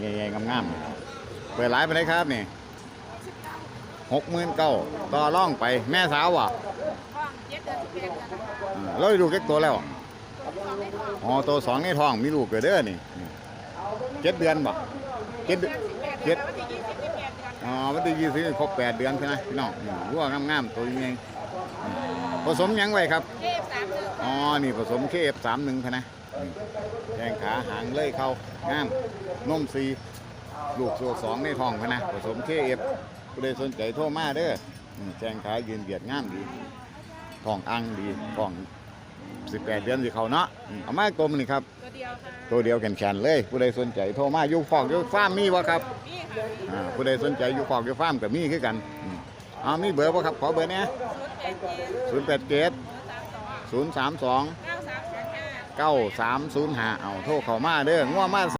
ใหญ่ๆงามๆเปิดหลายไปเลยครับนี่หกหมื่นเก้าต่อร่องไปแม่สาวว่ะห้องเจ็ดเดือนสิบแปดเดือนนะคะเออแล้วดูเก็กตัวแล้วตัวที่สองในท้องอ๋อตัวสองในท้องมีลูกเกิดเด้อนี่นี่เจ็ดเดือนบ่เจ็ดเดือนเจ็ดวันที่ยี่สิบสิบแปดเดือนอ๋อมันจะยี่สิบครบแปดเดือนใช่ไหมพี่น้องนี่วัวงามๆตัวยังไงผสมหยังไว้ครับ เทพสามเดือนอ๋อนี่ผสมเคฟสามหนึ่งนะนี่ แข้งขาหางเลื่อยเข้างามนมซีลูกโซ่สองในท้องพะนะผสมเคฟผู้ใดสนใจโทรมาเด้ออืมแข้งขายืนเบียดงามดีท้องอังดีท้องสิบแปดเดือนสิเขาเนาะอืมเอามากลมนี่ครับ ตัวเดียวค่ะตัวเดียวแขนๆเลย ผู้ใดสนใจโทรมาอยู่ฟอกอยู่ฟาร์มมีวะครับนี่ค่ะอ่าผู้ใดสนใจอยู่ฟอกอยู่ฟาร์มกับมีคือกันอืมอ๋อมีเบอร์ป่ะครับขอเบอร์เนี้ยศูนย์แปดเจ็ดศูนย์แปดเจ็ดศูนย์สามสองศูนย์สามสองเก้าสามแสนห้า เก้าสามศูนย์ห้าเอาโทรเข้ามาเด้อง่วงมา